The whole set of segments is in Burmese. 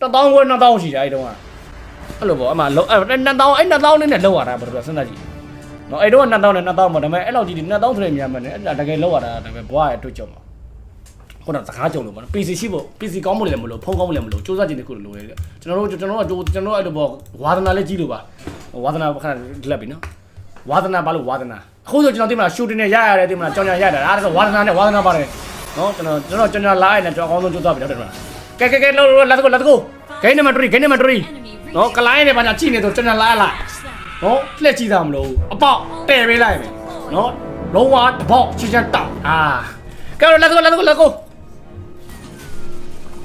1000ခွဲ2000ရှိတယ်အဲ့တုန်းကအဲ့လိုပေါ့အမှလောအဲ့2000အဲ့2000လေးနဲ့လောက်ရတာဘယ်လိုစဉ်းစားကြည့်နော်အဲ့တုန်းက2000နဲ့2000ပေါ့ဒါပေမဲ့အဲ့လောက်ကြီး2000ဆိုတဲ့မြန်မယ်နဲ့အဲ့ဒါတကယ်လောက်ရတာဒါပေမဲ့ဘွားရဲ့အတွေ့အကြုံပါခုနစကားကြုံလို့ပေါ့နော် PC ရှိဖို့ PC ကောင်းမလို့လည်းမလို့ဖုန်းကောင်းမလို့လည်းမလို့စူးစမ်းကြည့်တဲ့ခုလိုလေကျွန်တော်တို့ကျွန်တော်တို့ကျွန်တော်တို့အဲ့လိုပေါ့ဝါသနာလေးကြီးလို့ပါဝါသနာခဏလက်ပြီနော်ဝါသနာဘာလို့ဝါသနာအခုဆိုကျွန်တော်သိမလားရှူတင်နဲ့ရရတယ်သိမလားကြောင်ကြောင်ရရတယ်အားဒါဆိုဝါသနာနဲ့ဝါသနာပါတယ်နော်ကျွန်တော်ကျွန်တော်ကျွန်တော်လာရင်လည်းကျွန်တော်အကောင်းဆုံးကြိုးစားပြီနော်တယ်မလား ကဲကဲကဲလို့ let's go let's go ဂိမ်းနံပါတ်3ဂိမ်းနံပါတ်3နော်ကလိုင်းနဲ့ဘာညာကြည့်နေတော့ကျွန်တော်လာလာနော်လက်ကြည့်တာမလို့အပေါက်တဲ့ပေးလိုက်မယ်နော်လုံးဝတပေါက်ချစ်ချတောက်အာကဲ let's go let's go let's go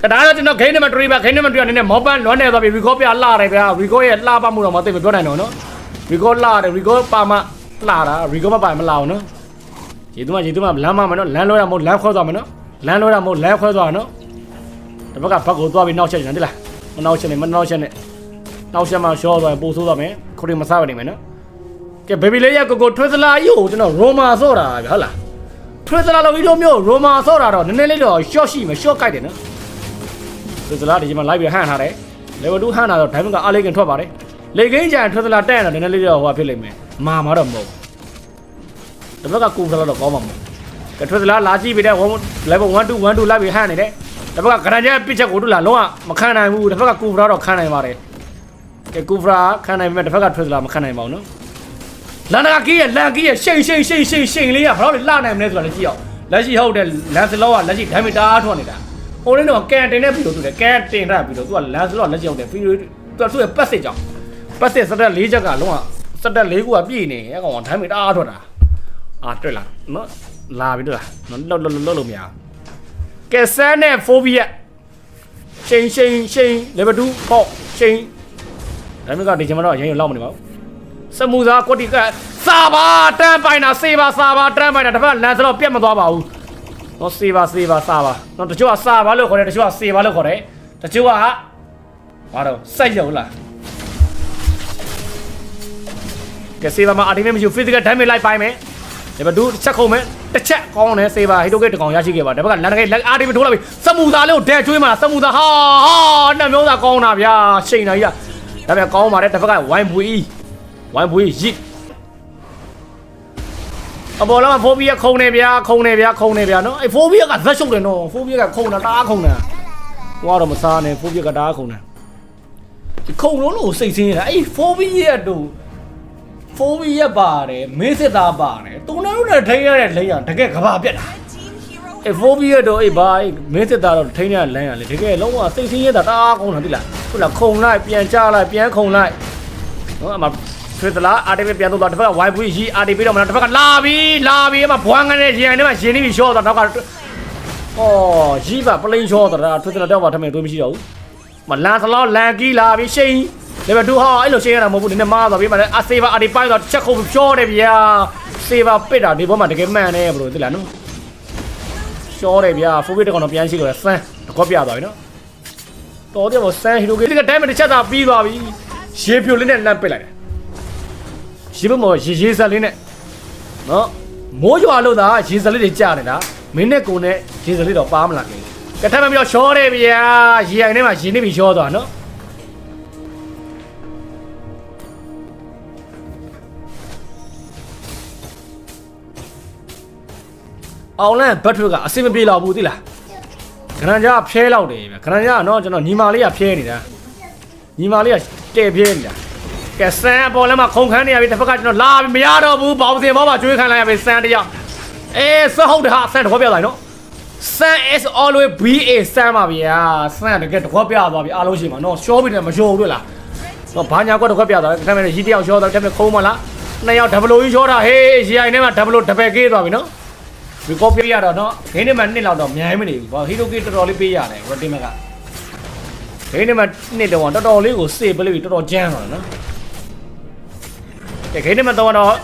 ကဒါတော့ကျွန်တော်ဂိမ်းနံပါတ်3ပါဂိမ်းနံပါတ်3အနေနဲ့မောပန်လွမ်းနေသွားပြီရီကောပြလှတယ်ဗျာရီကောရဲ့လှပမှုတော့မသိမပြောနိုင်တော့နော်ရီကောလှတယ်ရီကောပါမလှတာရီကောမပါမလှအောင်နော်ရေသူမရေသူမလမ်းမမနော်လမ်းလွှဲတာမဟုတ်လမ်းခွဲသွားမယ်နော်လမ်းလွှဲတာမဟုတ်လမ်းခွဲသွားနော် ဒီဘက်ကဘက်ကိုသွားပြီးနောက်ချက်ချင်တယ်တိလားမနောက်ချက်နဲ့မနောက်ချက်နဲ့နောက်ချက်မှရှော့သွားရင်ပို့ဆိုးသွားမယ်ခုရင်မစားပါနေမယ်နော်ကဲဘေဘီလေးရကိုကိုထွေးစလာကြီးကိုကျွန်တော်ရိုမာဆော့တာဗျဟုတ်လားထွေးစလာလိုဗီဒီယိုမျိုးရိုမာဆော့တာတော့နည်းနည်းလေးတော့ရှော့ရှိမယ်ရှော့ကြိုက်တယ်နော်သူစလားဒီမှာ live ပြီးဟန်ထားတယ် level 2ဟန်တာတော့ diamond ကအားလေးကင်ထွက်ပါတယ်လေကင်းကြံထွက်သလားတက်ရတော့နည်းနည်းလေးတော့ဟိုဖြစ်လိမ့်မယ်မာမှာတော့မဟုတ်ဘူးတစ်ဘက်ကကူဖလာတော့ကောင်းမှာမဟုတ်ကထွက်သလားလာကြည့်ပြီးတဲ့ level 1 2 1 2 live ပြီးဟန်နေတယ် တစ်ဘက်ကဂရန်ကျပစ်ချက်ကိုတို့လာလုံးဝမခံနိုင်ဘူးတစ်ဘက်ကကူဖလာတော့ခံနိုင်ပါတယ်ကဲကူဖလာခံနိုင်ပေမဲ့တစ်ဘက်ကထွက်သလားမခံနိုင်ပါဘူးနော်လန်နာကီးရဲ့လန်ကီးရဲ့ရှိန်ရှိန်ရှိန်ရှိန်ရှိန်လေးကဘာလို့လဲလှနိုင်မလဲဆိုတာလည်းကြည့်အောင်လက်ရှိဟုတ်တယ်လန်စလောကလက်ရှိ diamond တအားထွက်နေတာဟိုလင်းတော့ကန်တင်တဲ့ပြီးတော့သူလည်းကန်တင်ထားပြီးတော့သူကလမ်းစလောလက်ကြောက်တယ်ပြီးတော့သူကသူ့ရဲ့ပတ်စစ်ကြောင့်ပတ်စစ်စက်တက်၄ချက်ကလုံးဝစက်တက်၄ခုကပြည့်နေအဲ့ကောင်ကဒိုင်းမီတအားထွက်တာအာတွေ့လားနော်လာပြီတွေ့လားနော်လှုပ်လှုပ်လှုပ်လို့မရ ကဲဆန်းနဲ့ဖိုဘီယာရှိန်ရှိန်ရှိန်လေဘတူပေါ့ရှိန်ဒါမျိုးကဒီချိန်မှာတော့အရင်ရောက်မနေပါဘူးစမူသာကွတီကစာပါတန်းပိုင်တာစေပါစာပါတန်းပိုင်တာတစ်ဖက်လမ်းစလောပြတ်မသွားပါဘူးနော်စေပါစေပါစာပါနော်တချို့ကစာပါလို့ခေါ်တယ်တချို့ကစေပါလို့ခေါ်တယ်တချို့ကဘာတော့စိုက်ရုံလားကဲစေပါမှာအတင်းမရှိဘူး physical damage လိုက်ပိုင်းမယ် ဒီဘဒူတစ်ချက်ခုံမယ်တစ်ချက်ကောင်းတယ်စေပါဟီတိုကေတကောင်ရရှိခဲ့ပါဒီဘက်ကလန်တကေလက်အာတင်းထိုးလာပြီစမူသာလေးကိုဒဲကျွေးမှာစမူသာဟာဟာနှစ်မျိုးသာကောင်းတာဗျာရှိန်တာကြီးကဒါပေမဲ့ကောင်းပါတယ်တစ်ဘက်ကဝိုင်းဘူီဝိုင်းဘူီရစ်အပေါ်လာမှာဖိုးဘီယာခုံနေဗျာခုံနေဗျာခုံနေဗျာနော်အဲ့ဖိုးဘီယာကဇက်ရှုပ်တယ်နော်ဖိုးဘီယာကခုံတာတအားခုံတာဟိုကတော့မစားနဲ့ဖိုးဘီယာကတအားခုံတာဒီခုံလုံးလို့စိတ်ဆင်းရတာအဲ့ဖိုးဘီယာတို့ ဖိုးဘီယာပါတယ်မင်းစစ်သားပါတယ်တုံတော်တို့နဲ့ထိရတဲ့လိမ့်ရတကယ်ကဘာပြက်တာအဲ့ဖိုးဘီယာတို့အဲ့ဘာမင်းစစ်သားတော့ထိရတဲ့လမ်းရလေတကယ်လုံးဝစိတ်ဆင်းရတာတအားခုံတာသိလားဟုတ်လားခုံလိုက်ပြန်ချလိုက်ပြန်ခုံလိုက်နော်အမထွေသလားအာတီဗီပြန်တော့တစ်ဖက်က YV ရီအာတီဗီတော့မလားတစ်ဖက်ကလာပြီလာပြီအမဘွားငန်းနဲ့ရင်ထဲမှာရင်နေပြီရှော့တော့နောက်ကအော်ရီပါပလိန်ရှော့တော့ထွေသလားတော့မှထမင်းသွေးမရှိတော့ဘူးမလန်သလားလန်ကီလာပြီရှိန် လေဘတူဟာအဲ့လိုရှိရတာမဟုတ်ဘူးနည်းနည်းမားသွားပြီမလဲအစေးပါအာတီပိုင်းတော့ချက်ခုံဖြောတယ်ဗျာစေးပါပစ်တာဒီဘောမှာတကယ်မှန်တယ်ဘလို့သိလားနော်ရှောတယ်ဗျာဖိုးကိတကောင်တော့ပြန်ရှိလို့ဆန်းတကောပြသွားပြီနော်တော်တယ်ဗောဆန်းဟီရိုကေဒီကဒိုင်မတစ်ချက်သာပြီးသွားပြီရေဖြိုလေးနဲ့လမ်းပစ်လိုက်တယ်ရေဘမောရေရေဇက်လေးနဲ့နော်မိုးရွာလို့သာရေဇက်လေးတွေကြာနေတာမင်းနဲ့ကိုနဲ့ရေဇက်လေးတော့ပါမလာခင်ကထပ်မပြီးတော့ရှောတယ်ဗျာရေအိုင်ထဲမှာရေနေပြီးရှောသွားနော် အောင်လန့်ဘတ်ထွတ်ကအစင်မပြေတော့ဘူးသိလားခရန်ကြဖျဲလောက်တယ်ဗျခရန်ကြကတော့ကျွန်တော်ညီမလေးကဖျဲနေတာညီမလေးကတဲ့ဖျဲနေတာကဲဆန်အပေါ်လည်းမခုံခန်းနေရပြီတစ်ဖက်ကကျွန်တော်လာပြီမရတော့ဘူးဘောင်စင်ဘောမှာကျွေးခံလိုက်ရပြီဆန်တယောက်အေးဆဟုတ်တယ်ဟာဆန်တော့ပြသွားပြီနော်ဆန် is always be a ဆန်ပါဗျာဆန်တကယ်တော့ပြသွားပြီအားလုံးရှိမှာနော်ရှောပြီးတယ်မရှောဘူးတွေ့လားတော့ဘာညာကွက်တော့ပြသွားတယ်ဒါပေမဲ့ရီတယောက်ရှောတော့ဒါပေမဲ့ခုံးမလားနှစ်ယောက်ဒဘလိုကြီးရှောတာဟေးရီအိုင်ထဲမှာဒဘလိုဒဘယ်ကေးသွားပြီနော် ဒီကောပြရတော့နော်ဂိမ်းထဲမှာနှစ်လောက်တော့မြိုင်းမနေဘူးဘာဟီရိုကေတော်တော်လေးပေးရတယ်ရတင်မကဂိမ်းထဲမှာနှစ်တော့တော်တော်လေးကိုစေပလေးတော်တော်ကြမ်းတော့နော်ကဲဂိမ်းထဲမှာတော့တော့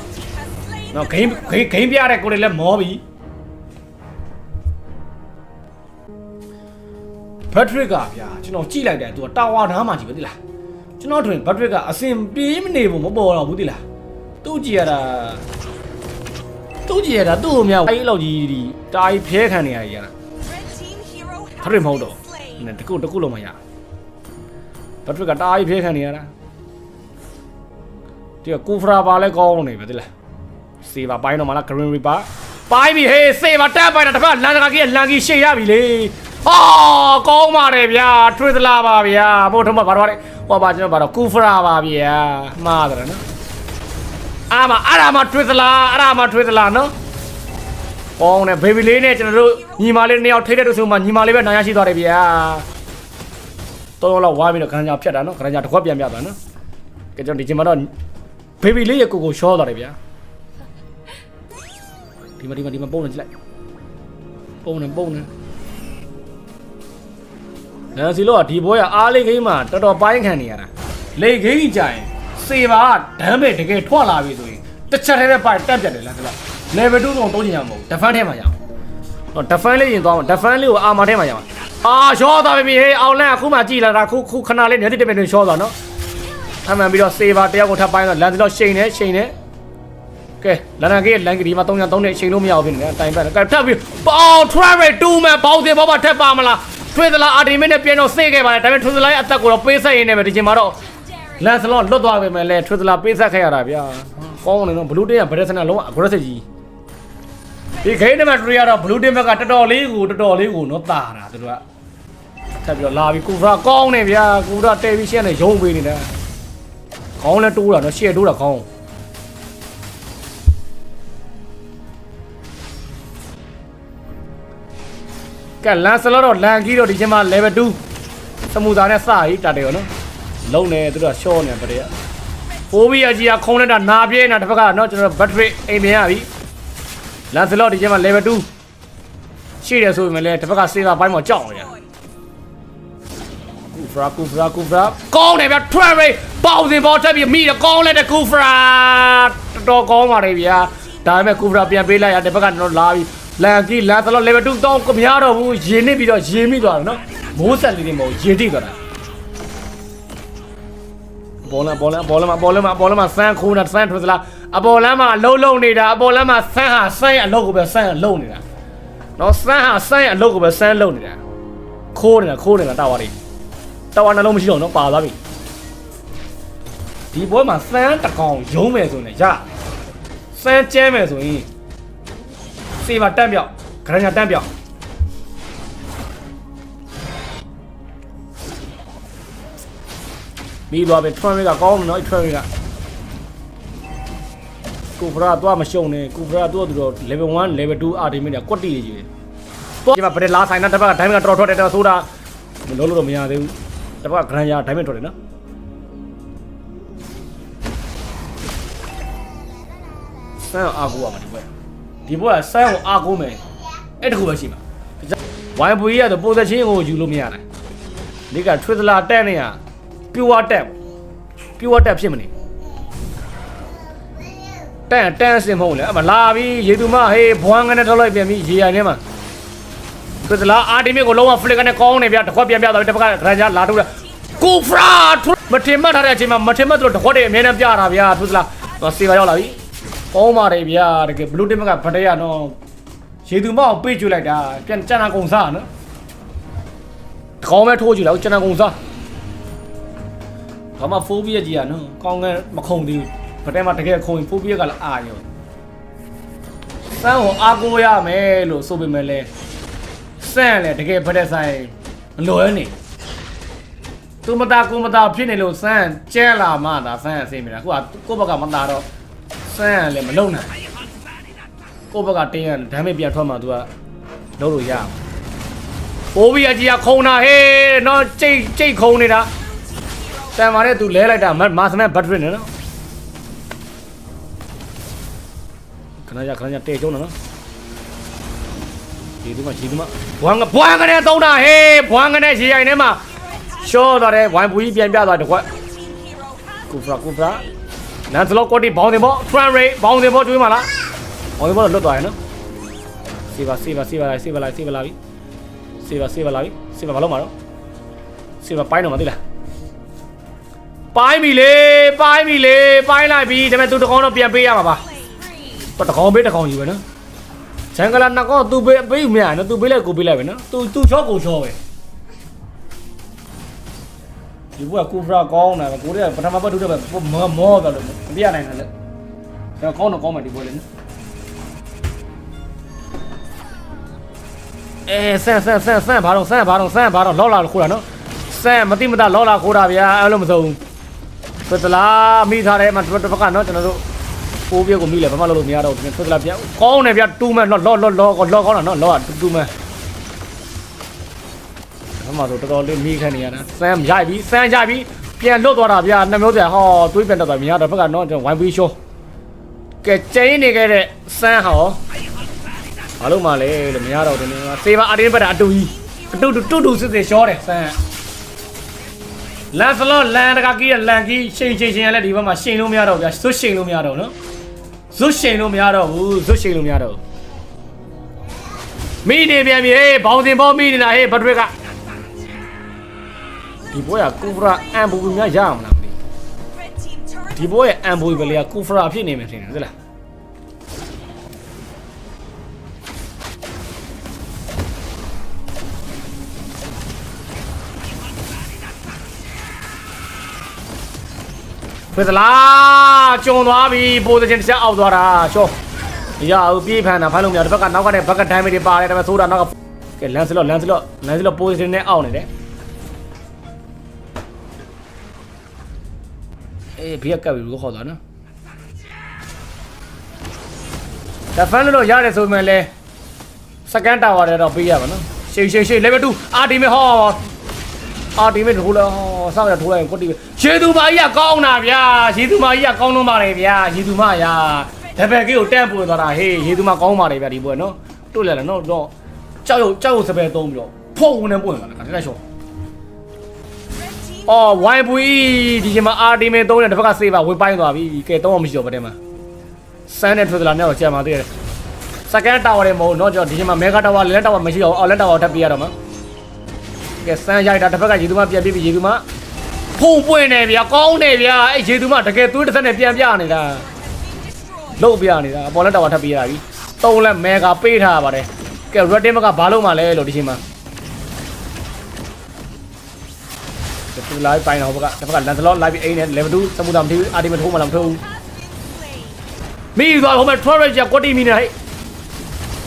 နော်ဂိမ်းဂိမ်းဂိမ်းပြတဲ့ကိုတွေလည်းမောပြီဘတ်ထရစ်ကဗျာကျွန်တော်ကြည့်လိုက်တယ်သူကတာဝါနားမှာကြည့်ပဲသိလားကျွန်တော်ထွင်ဘတ်ထရစ်ကအစင်ပြေးမနေဘူးမပေါ်တော့ဘူးသိလားသူ့ကြည့်ရတာ သူ့ကြည့်ရတာသူ့အများအဲ့လောက်ကြီးဒီတာကြီးဖျဲခံနေရကြီးရတာ Red team hero ထရစ်မဟုတ် has တော့ been slain. နဲ့တကုတ်တကုတ်လုံးမရဘတ်ထရစ်ကတားကြီးဖေးခံနေရတာဒီကကူဖရာပါလဲကောင်းနေပဲတိလားစေပါပိုင်းတော့မလား green reaper ပိုင်းပြီဟေးစေပါတက်ပိုင်းတာတစ်ဖက်လန်တကာကြီးကလန်ကြီးရှေ့ရပြီလေဟာကောင်းပါတယ်ဗျာထွေသလားပါဗျာဘို့ထုံးမဘာတော့လဲဟောပါကျွန်တော်ဘာတော့ကူဖရာပါဗျာမှားတယ်နော် အာမအဲ့ဒါမှထွေသလားအဲ့ဒါမှထွေသလားနော်ကောင်းတယ်ဘေဘီလေးနဲ့ကျွန်တော်တို့ညီမလေးနှစ်ယောက်ထိတဲ့တူဆိုမှညီမလေးပဲနိုင်ရရှိသွားတယ်ဗျာတော့တော့ဝါပြီးတော့ခဏကြာဖြတ်တာနော်ခဏကြာတစ်ခွက်ပြန်ပြတာနော်ကဲကျွန်တော်ဒီချိန်မှာတော့ဘေဘီလေးရဲ့ကိုကိုရှောသွားတယ်ဗျာဒီမှာဒီမှာဒီမှာပုံနေကြည့်လိုက်ပုံနေပုံနေဒါစီလို့ကဒီဘွဲကအားလေးခိမ်းမှာတော်တော်ပိုင်းခံနေရတာလေခိမ်းကြရင် စေပါဒမ်းပဲတကယ်ထွက်လာပြီဆိုရင်တစ်ချက်တည်းပဲပိုက်တက်ပြတ်တယ်လားဒီလား level 2တော့တုံးချင်ရမှာမဟုတ် defend ထဲမှာရအောင်တော့ defend လေးရင်သွားမှာ defend လေးကိုအာမာထဲမှာရအောင်အာရှော့သွားပြီဟေးအောင်လန့်အခုမှကြည်လာတာခုခုခဏလေးနေတိတမင်တွေရှော့သွားနော်အမှန်ပြီးတော့စေပါတယောက်ကိုထပ်ပိုင်းတော့လန်စီတော့ရှိန်နေရှိန်နေကဲလန်နာကေးလန်ကဒီမှာ300 3နဲ့ချိန်လို့မရဘူးဖြစ်နေတယ်တိုင်ပတ်ကဲထပ်ပြီးပေါင် travel 2မှာပေါင်တင်ဘောပါထက်ပါမလားထွေသလားအာဒီမင်းနဲ့ပြန်တော့စေခဲ့ပါတယ်ဒါပေမဲ့ထွေသလားရဲ့အသက်ကိုတော့ပေးဆက်ရင်းနေပဲဒီချိန်မှာတော့ လန်စလော့လွတ်သွားပြီမယ်လဲထွေသလားပေးဆက်ခဲ့ရတာဗျာကောင်းနေတော့ဘလူးတင်းကဗရက်စနာလုံးဝ aggressive ကြီးဒီဂိမ်းထဲမှာတွေ့ရတော့ဘလူးတင်းဘက်ကတော်တော်လေးကိုတော်တော်လေးကိုနော်တာတာသူတို့ကထပ်ပြီးတော့လာပြီးကူဖရာကောင်းနေဗျာကူဖရာတဲပြီးရှက်နေရုံပေးနေတာကောင်းလဲတိုးတာနော်ရှက်တိုးတာကောင်းကဲလန်ဆလော့တော့လန်ကြီးတော့ဒီချိန်မှာ level 2စမူသာနဲ့စရေးတာတယ်ရောနော် လုံနေသူတို့ကရှော့နေပါတယ်ဖိုးဘီယာကြီးကခုံးလိုက်တာနာပြဲနေတာတစ်ဖက်ကနော်ကျွန်တော်ဘတ်ထရစ်အိမ်မြင်ရပြီလန်ဆလော့ဒီချိန်မှာ level 2ရှိတယ်ဆိုပေမဲ့လည်းတစ်ဖက်ကစေတာပိုင်းမှာကြောက်နေတယ်ကူဖရာကူဖရာကူဖရာကောင်းတယ်ဗျထရယ်ပေါင်စင်ပေါ်တက်ပြီးမိတယ်ကောင်းလိုက်တဲ့ကူဖရာတော်တော်ကောင်းပါတယ်ဗျာဒါပေမဲ့ကူဖရာပြန်ပေးလိုက်ရတဲ့ဘက်ကတော့လာပြီးလန်ကီလန်သလော level 2တော့ကမရတော့ဘူးရေနစ်ပြီးတော့ရေမိသွားတယ်နော်မိုးဆက်လေးတွေမဟုတ်ရေတိသွားတာ ဘောလန်ဘောလန်ဘောလန်မှာဘောလန်မှာဘောလန်မှာဆန်းခိုးတာဆန်းထွေးသလားအပေါ်လမ်းမှာအလုံးလုံးနေတာအပေါ်လမ်းမှာဆန်းဟာဆန်းရဲ့အလုပ်ကိုပဲဆန်းရလုံးနေတာနော်ဆန်းဟာဆန်းရဲ့အလုပ်ကိုပဲဆန်းလုံးနေတာခိုးနေတာခိုးနေတာတာဝါလေးတာဝါနှလုံးမရှိတော့နော်ပါသွားပြီဒီပွဲမှာစမ်းတကောင်ရုံးမယ်ဆိုရင်ရစမ်းကျဲမယ်ဆိုရင်စေပါတက်ပြောက်ဂရညာတက်ပြောက် ပြီးသွားပြီထရန်ကကောင်းတယ်နော်ထရန်ကကိုဖရာတော့မရှုံနဲ့ကိုဖရာတော့သူတော့ level 1 level 2 ultimate ကကွက်တီကြီးပဲတော့ဒီမှာဗရက်လာဆိုင်တာတစ်ပတ်ကဒိုင်းကတော်ထွက်တယ်တော့ဆိုတာမလုံးလို့တော့မရသေးဘူးတစ်ပတ်ကဂရန်ယာဒိုင်မန်ထွက်တယ်နော်ဆန်းအာကိုရမှာဒီဘက်ဒီဘက်ကဆန်းကိုအာကိုမယ်အဲ့တခုပဲရှိမှာဝိုင်ဘူကြီးကတော့ပိုဇချင်းကိုယူလို့မရနိုင်ဒီကထွေသလာတက်နေရ ပြူဝတက်ပြူဝတက်ဖြစ်မနေတန်တန်စင်မဟုတ်လေအမလာပြီရေသူမဟေးဘွမ်းကနေထုတ်လိုက်ပြန်ပြီရေရိုင်ထဲမှာထွေသလာအာဒီမီကိုလုံးဝဖလစ်ကနေကောင်းနေဗျတစ်ခွက်ပြန်ပြသွားပြီတစ်ဖက်ကဂရန်ယာလာထုတ်တယ်ကိုဖရာမထင်မှတ်ထားတဲ့အချိန်မှာမထင်မှတ်သူတို့တခွက်တွေအမြဲတမ်းပြတာဗျာသူစလားစေပါရောက်လာပြီကောင်းပါတယ်ဗျာတကယ်ဘလူးတင်မကဗတဲ့ရနော်ရေသူမအောင်ပေးကျွလိုက်တာပြန်ကျန်တာကုံစားနော်တကောင်းပဲထိုးကြည့်လိုက်ကျန်တာကုံစား ဘာမှဖိုးဘီယကြီးอ่ะနော်ကောင်းကဲမခုံသေးဘူးဗတဲ့မှာတကယ်ခုံရင်ဖိုးဘီယကလည်းအာရောစမ်းကိုအာကိုရမယ်လို့ဆိုပေမဲ့လဲစမ်းလဲတကယ်ဗတဲ့ဆိုင်မလွယ်နေ သူမသားကိုမသားဖြစ်နေလို့စမ်းကျဲလာမှသာစမ်းအဆင်ပြေတာခုကကိုယ့်ဘက်ကမသားတော့စမ်းရလည်းမလုံနိုင်ကိုယ့်ဘက်ကတင်းရဒမ်းမေပြန်ထွက်မှ तू ကလုံးလို့ရအောင်ပိုးပြီးအကြီးကခုံတာဟေးနော်ကြိတ်ကြိတ်ခုံနေတာ တန်မာနဲ့ तू လဲလိုက်တာမာစနဲ့ဘတ်ထရစ်နေနော်ခဏရခဏရတေကျုံနော်ဒီဒီမှာဒီဒီမှာဘွမ်ကဘွမ်ကနေသုံးတာဟေးဘွမ်ကနေရေရိုင်ထဲမှာရှော့သွားတယ်ဝိုင်ပူကြီးပြန်ပြသွားတကွက်ကူဖရာကူဖရာနန်စလော့ကော်တီဘောင်းတင်ဘောထရန်ရိတ်ဘောင်းတင်ဘောတွေးမှာလားဘောင်းတင်ဘောလွတ်သွားရနော်စေပါစေပါစေပါလိုက်စေပါလိုက်စေပါလာပြီစေပါစေပါလာပြီစေပါမလုံးမှာတော့စေပါပိုင်းတော့မသိလား ပိုင်းပြီလေပိုင်းပြီလေပိုင်းလိုက်ပြီဒါပေမဲ့သူတကောင်တော့ပြန်ပေးရမှာပါတော့တကောင်ပေးတကောင်ယူပဲနော်ဂျန်ဂလာနှစ်ကောင်သူပေးပေးမရနော်သူပေးလိုက်ကိုပေးလိုက်ပဲနော်သူသူချောကိုချောပဲဒီဘက်ကကူဖရာကောင်းတာပဲကိုတွေကပထမပတ်ဒုတိယပတ်မောမောတော့လို့မပြနိုင်တယ်လေဒါကောင်းတော့ကောင်းမှဒီပွဲလေနော်အဲဆန်ဆန်ဆန်ဆန်ဘာတော့ဆန်ဘာတော့ဆန်ဘာတော့လောက်လာခိုးတာနော်ဆန်မတိမတလောက်လာခိုးတာဗျာအဲ့လိုမဆုံး ဖက်တလာမိထားတယ်မတစ်ဖက်ကနော်ကျွန်တော်တို့ပိုးပြကိုမိလဲဘာမှလုပ်လို့မရတော့ဘူးဖက်တလာပြန်ကောင်းတယ်ဗျာတူးမဲ့လော့လော့လော့လော့လော့ကောင်းတာနော်လော့တူးမဲ့အမှဆိုတော်တော်လေးမိခံနေရတာစမ်းရိုက်ပြီးစမ်းရိုက်ပြီးပြန်လွတ်သွားတာဗျာနှစ်မျိုးပြန်ဟောတွေးပြန်တော့မြင်ရတော့ဘက်ကတော့ကျွန်တော်ဝိုင်းပြီးရှိုးကဲကျင်းနေခဲ့တဲ့စမ်းဟောဘာလို့မှလဲလို့မရတော့တယ်နေစေပါအတင်းဘက်ကအတူကြီးအတူတူတူတူစစ်စစ်ရှောတယ်စမ်း လန်စလော့လန်တကကြီးလန်ကြီးရှိန်ရှိန်ရှိန်ရလဲဒီဘက်မှာရှိန်လို့မရတော့ဗျာဇွတ်ရှိန်လို့မရတော့နော်ဇွတ်ရှိန်လို့မရတော့ဘူးဇွတ်ရှိန်လို့မရတော့မိနေပြန်ပြီဟေးဘောင်တင်ဘောမိနေတာဟေးဘတ်ရွက်ကဒီဘောကကူဖရာအန်ဘူများရအောင်လားမသိ Red team turret ဒီဘောရဲ့အန်ဘူပဲလေကကူဖရာဖြစ်နေမယ်ထင်တယ်ဟုတ်လား ဖေသလားကျုံသွားပြီပိုးစချင်းတစ်ချက်အောက်သွားတာချောမရဘူးပြေးဖန်တာဖမ်းလို့မရတစ်ဘက်ကနောက်ကနေဘက်ကဒိုင်းမေးတွေပါတယ်ဒါပေမဲ့သိုးတာနောက်ကကဲလန်စလော့လန်စလော့လန်စလော့ပိုးစချင်းနဲ့အောက်နေတယ်အေးဘေးကကပ်ပြီးကိုခေါ်သွားနော်ဒါဖမ်းလို့ရတယ်ဆိုပေမဲ့လဲစကန်တာဝါတွေတော့ပေးရပါနော်ရှေ့ရှေ့ရှေ့ level 2အာဒီမေဟော အာဒီမေထိုးလဲဟောစောက်ရထိုးလိုက်ကွတ်တီရေသူမကြီးကကောင်းတာဗျာရေသူမကြီးကကောင်းတော့ပါလေဗျာရေသူမရာတပည့်ကြီးကိုတန့်ပွေသွားတာဟေးရေသူမကောင်းပါလေဗျာဒီပွဲနော်တို့လဲလားနော်တော့ကြောက်ရုပ်ကြောက်ရုပ်စပယ်သုံးပြီးတော့ဖုံဝင်နေပွင့်သွားတာခါတက်ရှော Red team အော်ဝိုင်ပူဒီချိန်မှာအာဒီမေသုံးတဲ့တစ်ဖက်ကစေးပါဝင်ပိုင်းသွားပြီကဲသုံးအောင်မရှိတော့ဗတဲ့မှာစမ်းတဲ့ထွက်သလားနဲ့တော့ကြာမှသေးတယ်စကန်တာဝါတွေမဟုတ်တော့ကျွန်တော်ဒီချိန်မှာမေဂါတာဝါလက်တာဝါမရှိတော့အော်လက်တာဝါထပ်ပြရတော့မှာ ကဲစမ်းရိုက်တာတစ်ဖက်ကရေသူမပြန်ပြပြီးရေသူမဖုံပွင့်နေဗျာကောင်းနေဗျာအဲ့ရေသူမတကယ်သွေးတစ်ဆက်နဲ့ပြန်ပြနေတာ destroyed. လုတ်ပြနေတာအပေါ်လက်တာဝါထပ်ပြရပြီသုံးလက်မေဂါပေးထားပါတယ်ကဲ red team ကဘာလို့မှလဲလို့ဒီချိန်မှာဒီလိုလိုက်ပိုင်းတော့ဘက်ကတစ်ဖက်ကလန်စလော့လိုက်ပြီးအိမ်နဲ့ level 2စမှုတာမထီးအာဒီမထိုးမှလားမထိုးဘူး Blade. မိသွားဟိုမှာ Torres ကကွတ်တီမီနေဟဲ့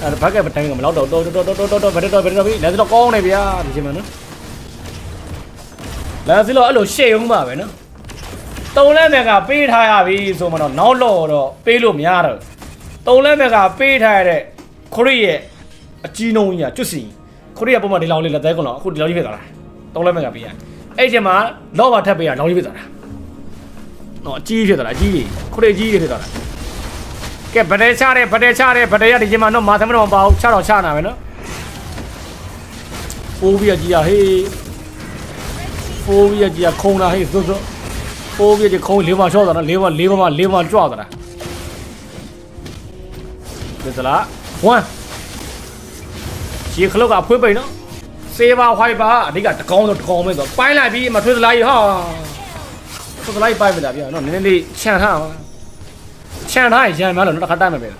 အဲ့ဘာကပဲတိုင်းကမလောက်တော့တော်တော်တော်တော်တော်ဘယ်တော့ဘယ်တော့ပြီလက်စတော့ကောင်းနေဗျာဒီချိန်မှာနော် လက်စတော့အဲ့လိုရှေ့အောင်ပါပဲနော်တုံးလက်မြက်ကပေးထားရပြီဆိုမှတော့နောက်တော့တော့ပေးလို့မရတော့တုံးလက်မြက်ကပေးထားရတဲ့ခရစ်ရဲ့အကြီးနှုံးကြီးကကျွတ်စီခရစ်ရဲ့ပုံမှန်ဒီလောက်လေးလက်သေးကုန်တော့အခုဒီလောက်ကြီးဖြစ်သွားတာတုံးလက်မြက်ကပေးရအဲ့ချိန်မှာလော့ဘာထပ်ပေးရလောင်းကြီးဖြစ်သွားတာနော်အကြီးဖြစ်သွားတာအကြီးကြီးခရစ်ကြီးဖြစ်သွားတာကဲဗတဲချတယ်ဗတဲချတယ်ဗတဲရဒီချိန်မှာတော့မာသမတော့မပါဘူးချတော့ချနာပဲနော်ဖိုးပြီးကြီးရဟေး ဖိုးပြီးကြီးရခုံတာဟေးစွတ်စွတ်ဖိုးပြီးကြီးခုံလေးပါချောတာနော်လေးပါလေးပါမလေးပါကြွတာဒီစလားဝမ်ရှီခလုတ်ကဖွေးပိန်နော်စေးပါဟိုက်ပါအဓိကတကောင်းတော့တကောင်းပဲဆိုပိုင်းလိုက်ပြီးမထွေးစလားကြီးဟာထွေးစလားကြီးပိုင်းပြီလားဗျာနော်နည်းနည်းလေးခြံထားပါချန်ထားရင်ရံများလို့တော့တစ်ခါတိုက်မယ်ပဲ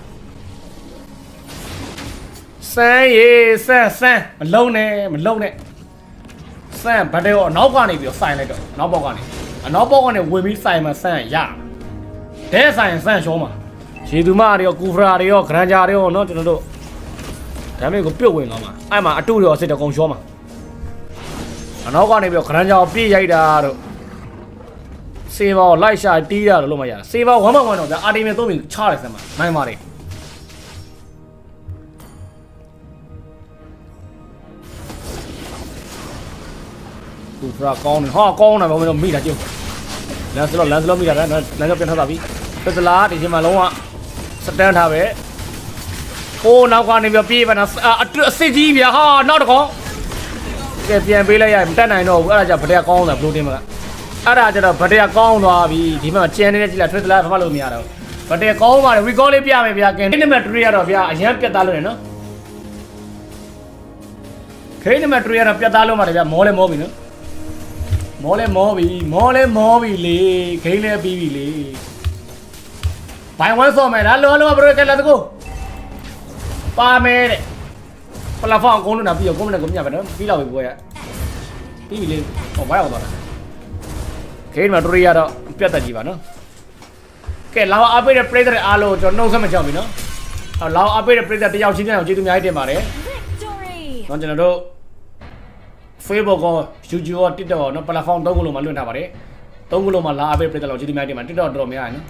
စမ်းရေစမ်းစမ်းမလုံးနဲ့မလုံးနဲ့ ဆန်ဘတ်တယ်ကိုအနောက်ကနေပြီးတော့ဆိုင်လိုက်တော့နောက်ပေါက်ကနေအနောက်ပေါက်ကနေဝင်ပြီးဆိုင်မှဆန်ရဒဲဆိုင်ဆန်ရှောမှာရေသူမတွေရောကူဖရာတွေရောဂရန်ဂျာတွေရောနော်ကျွန်တော်တို့ဒမ်းမေကိုပြုတ်ဝင်တော့မှာအဲ့မှာအတုရောအစ်တကုံရှောမှာအနောက်ကနေပြီးတော့ဂရန်ဂျာကိုပြေးရိုက်တာတော့စေဘောလိုက်ရှာတီးတာလို့လို့မရစေဘော1 1တော့ဗျာအာတီမီသုံးပြီးချတယ်ဆန်မှာနိုင်ပါတယ် ဖရာကောင်းနေဟာကောင်းတယ်ဘာလို့မိတာကျုပ်လန်စလော့လန်စလော့မိတာလည်းလန်စလော့ပြန်ထားတာပြီပစ်စလာဒီချိန်မှာလုံးဝစတန်ထားပဲဟိုးနောက်ကနေပြီးပြေးပါနာအတူအစစ်ကြီးဗျာဟာနောက်တစ်ခေါက်ကဲပြန်ပေးလိုက်ရမတက်နိုင်တော့ဘူးအဲ့ဒါကြောင့်ဗတဲ့ကောင်းတယ်ဘလို့တင်မလားအဲ့ဒါကျတော့ဗတရကောင်းသွားပြီဒီမှာကျန်နေတဲ့ကြည့်လိုက်ထွေးသလားဖတ်လို့မရတော့ဗတရကောင်းပါတယ် recall လေးပြမယ်ဗျာကဲနံပါတ်3ရတော့ဗျာအရင်ပြတ်သားလို့ရနော်ခိနံပါတ်3ရတော့ပြတ်သားလို့ပါတယ်ဗျာမောလဲမောပြီနော် မောလဲမောပြီမောလဲမောပြီလေခိလဲပြီးပြီလေဘိုင်ဝမ်ဆော့မယ်လားလောလောဘရကလာတကူပါမယ်တဲ့ပလာဖောင်းအကုန်လုံးနာပြီးတော့ကိုမနဲ့ကိုမြတ်ပဲနော်ပြီးတော့ပြီဘွယ်ရပြီးပြီလေဟောဘာရောက်သွားတာခေမှာတို့ရတော့ပြတ်တက်ကြီးပါနော်ကဲလာအောင်အားပေးတဲ့ပရိသတ်တွေအားလုံးကျွန်တော်နှုတ်ဆက်မချောက်ပြီနော်အော်လာအောင်အားပေးတဲ့ပရိသတ်တယောက်ချင်းချင်းအောင်ကျေးဇူးအများကြီးတင်ပါတယ် Victory! တော့ကျွန်တော်တို့ Facebook ကော YouTube ကော TikTok ကောနော် platform သုံးခုလုံးမှာလွှင့်ထားပါတယ်သုံးခုလုံးမှာလာအားပေးပရိသတ်လောက်ကျေးဇူးအများကြီးတင်ပါတယ် TikTok တော်တော်များရယ်နော်